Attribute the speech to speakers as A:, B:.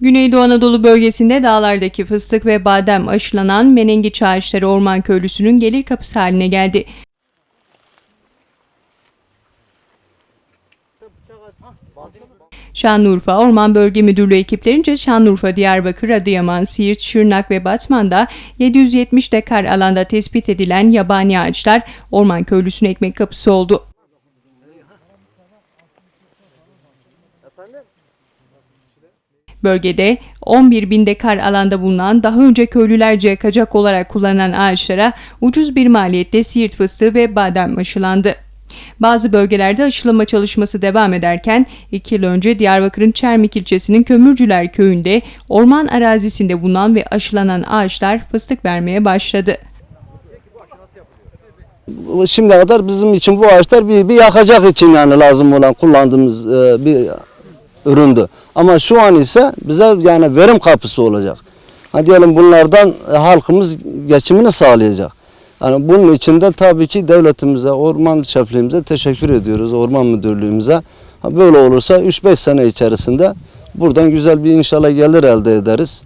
A: Güneydoğu Anadolu bölgesinde dağlardaki fıstık ve badem aşılanan menengiç ağaçları orman köylüsünün gelir kapısı haline geldi. Şanlıurfa Orman Bölge Müdürlüğü ekiplerince Şanlıurfa, Diyarbakır, Adıyaman, Siirt, Şırnak ve Batman'da 770 dekar alanda tespit edilen yabani ağaçlar orman köylüsünün ekmek kapısı oldu. Bölgede 11 bin dekar alanda bulunan daha önce köylülerce kaçak olarak kullanılan ağaçlara ucuz bir maliyette siirt fıstığı ve badem aşılandı. Bazı bölgelerde aşılama çalışması devam ederken 2 yıl önce Diyarbakır'ın Çermik ilçesinin Kömürcüler köyünde orman arazisinde bulunan ve aşılanan ağaçlar fıstık vermeye başladı.
B: Şimdiye kadar bizim için bu ağaçlar bir, bir yakacak için yani lazım olan kullandığımız e, bir üründü. Ama şu an ise bize yani verim kapısı olacak. Ha diyelim bunlardan e, halkımız geçimini sağlayacak. Yani bunun için de tabii ki devletimize, orman şefliğimize teşekkür ediyoruz, orman müdürlüğümüze. Böyle olursa 3-5 sene içerisinde buradan güzel bir inşallah gelir elde ederiz.